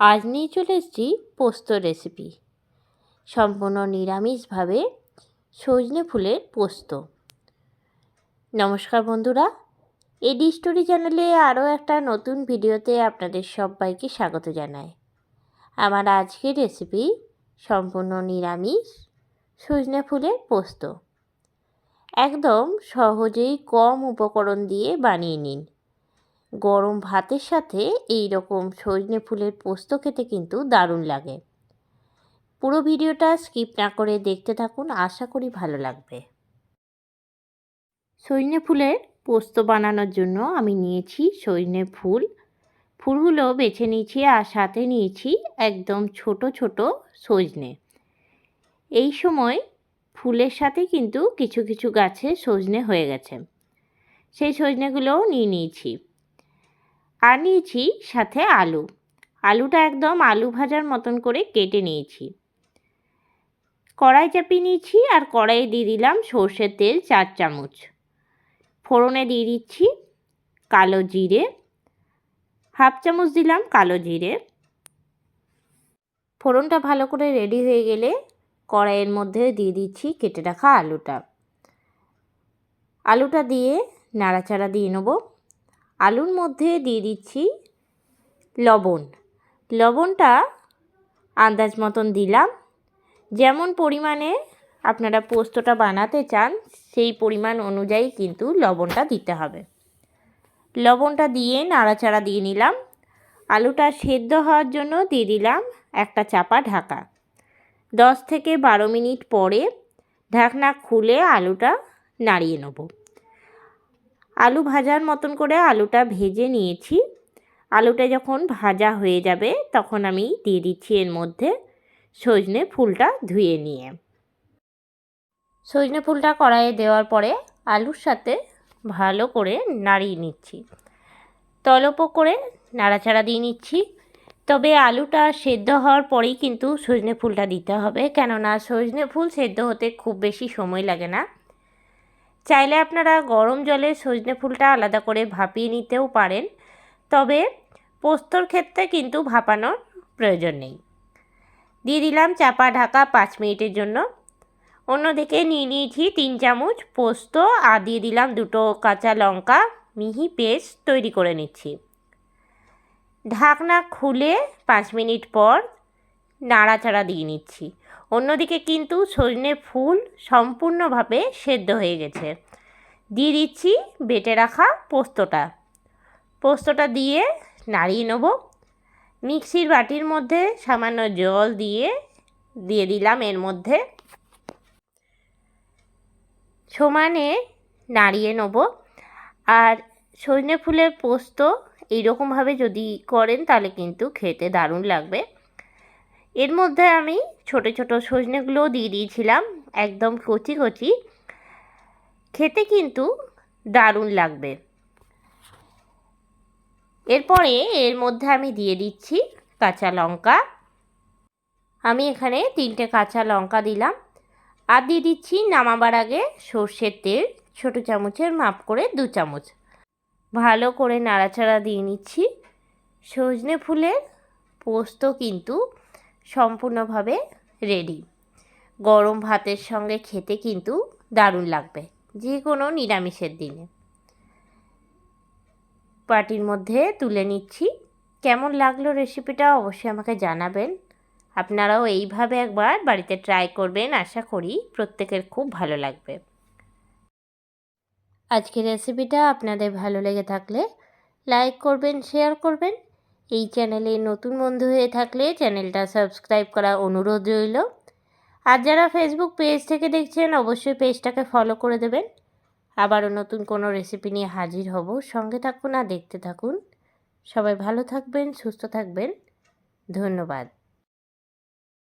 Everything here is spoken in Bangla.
আজ নিয়ে চলে এসেছি পোস্ত রেসিপি সম্পূর্ণ নিরামিষভাবে সজনে ফুলের পোস্ত। নমস্কার বন্ধুরা, এডি স্টোরি চ্যানেলে আরও একটা নতুন ভিডিওতে আপনাদের সবাইকে স্বাগত জানাই। আমার আজকের রেসিপি সম্পূর্ণ নিরামিষ সজনে ফুলের পোস্ত। একদম সহজেই কম উপকরণ দিয়ে বানিয়ে নিন। গরম ভাতের সাথে এই রকম সজনে ফুলের পোস্ত খেতে কিন্তু দারুণ লাগে। পুরো ভিডিওটা স্কিপ না করে দেখতে থাকুন, আশা করি ভালো লাগবে। সজনে ফুলের পোস্ত বানানোর জন্য আমি নিয়েছি সজনে ফুল। ফুলগুলো বেছে নিয়েছি আর সাথে নিয়েছি একদম ছোট ছোট সজনে। এই সময় ফুলের সাথে কিন্তু কিছু কিছু গাছে সজনে হয়ে গেছে। সেই সজনেগুলোও নিয়ে নিয়েছি। আর নিয়েছি সাথে আলু। আলুটা একদম আলু ভাজার মতন করে কেটে নিয়েছি। কড়াই চাপিয়ে নিয়েছি আর কড়াইয়ে দিয়ে দিলাম সর্ষের তেল চার চামচ। ফোড়নে দিয়ে দিচ্ছি কালো জিরে। হাফ চামচ দিলাম কালো জিরে। ফোড়নটা ভালো করে রেডি হয়ে গেলে কড়াইয়ের মধ্যে দিয়ে দিচ্ছি কেটে রাখা আলুটা। আলুটা দিয়ে নাড়াচাড়া দিয়ে নেব। আলুর মধ্যে দিয়ে দিচ্ছি লবণ। লবণটা আন্দাজ মতন দিলাম। যেমন পরিমাণে আপনারা পোস্তটা বানাতে চান, সেই পরিমাণ অনুযায়ী কিন্তু লবণটা দিতে হবে। লবণটা দিয়ে নাড়াচাড়া দিয়ে নিলাম। আলুটা সেদ্ধ হওয়ার জন্য দিয়ে দিলাম একটা চাপা ঢাকা। দশ থেকে বারো মিনিট পরে ঢাকনা খুলে আলুটা নাড়িয়ে নেব। আলু ভাজার মতন করে আলুটা ভেজে নিয়েছি। আলুটা যখন ভাজা হয়ে যাবে তখন আমি দিয়ে দিচ্ছি এর মধ্যে সজনে ফুলটা ধুয়ে নিয়ে। সজনে ফুলটা কড়াইয়ে দেওয়ার পরে আলুর সাথে ভালো করে নাড়িয়ে নিচ্ছি। তলপ করে নাড়াচাড়া দিয়ে নিচ্ছি। তবে আলুটা সেদ্ধ হওয়ার পরেই কিন্তু সজনে ফুলটা দিতে হবে। কেননা সজনে ফুল সেদ্ধ হতে খুব বেশি সময় লাগে না। চাইলে আপনারা গরম জলে সজনে ফুলটা আলাদা করে ভাপিয়ে নিতেও পারেন, তবে পোস্তর ক্ষেত্রে কিন্তু ভাপানোর প্রয়োজন নেই। দিয়ে দিলাম চাপা ঢাকা পাঁচ মিনিটের জন্য। অন্যদিকে নিয়ে নিয়েছি তিন চামচ পোস্ত, আর দিয়ে দিলাম দুটো কাঁচা লঙ্কা, মিহি পেস্ট তৈরি করে নিচ্ছি। ঢাকনা খুলে পাঁচ মিনিট পর নাড়াচাড়া দিয়ে নিচ্ছি। অন্যদিকে কিন্তু সজনে ফুল সম্পূর্ণভাবে সেদ্ধ হয়ে গেছে। দিয়ে দিচ্ছি বেটে রাখা পোস্তটা। পোস্তটা দিয়ে নাড়িয়ে নেব। মিক্সির বাটির মধ্যে সামান্য জল দিয়ে দিয়ে দিলাম এর মধ্যে। সমানে নাড়িয়ে নেব। আর সজনে ফুলের পোস্ত এইরকমভাবে যদি করেন তাহলে কিন্তু খেতে দারুণ লাগবে। এর মধ্যে আমি ছোট ছোট সজনেগুলোও দিয়ে দিয়েছিলাম, একদম কচি কচি। খেতে কিন্তু দারুণ লাগবে। এরপরে এর মধ্যে আমি দিয়ে দিচ্ছি কাঁচা লঙ্কা। আমি এখানে তিনটে কাঁচা লঙ্কা দিলাম। আর দিয়ে দিচ্ছি নামাবার আগে সর্ষের তেল, ছোটো চামচের মাপ করে দু চামচ। ভালো করে নাড়াচাড়া দিয়ে নিচ্ছি। সজনে ফুলের পোস্ত কিন্তু সম্পূর্ণভাবে রেডি গরম ভাতের সঙ্গে খেতে কিন্তু দারুণ লাগবে যে কোনো নিরামিষের দিনে। পাটির মধ্যে তুলে নিচ্ছি। কেমন লাগল রেসিপিটা অবশ্যই আমাকে জানাবেন। আপনারাও এইভাবে একবার বাড়িতে ট্রাই করবেন, আশা করি প্রত্যেকের খুব ভালো লাগবে। আজকের রেসিপিটা আপনাদের ভালো লেগে থাকলে লাইক করবেন শেয়ার করবেন। এই চ্যানেলে নতুন বন্ধু হয়ে থাকলে চ্যানেলটা সাবস্ক্রাইব করা অনুরোধ রইল। আর যারা ফেসবুক পেজ থেকে দেখছেন, অবশ্যই পেজটাকে ফলো করে দেবেন। আবারও নতুন কোনো রেসিপি নিয়ে হাজির হব। সঙ্গে থাকুন আর দেখতে থাকুন। সবাই ভালো থাকবেন, সুস্থ থাকবেন। ধন্যবাদ।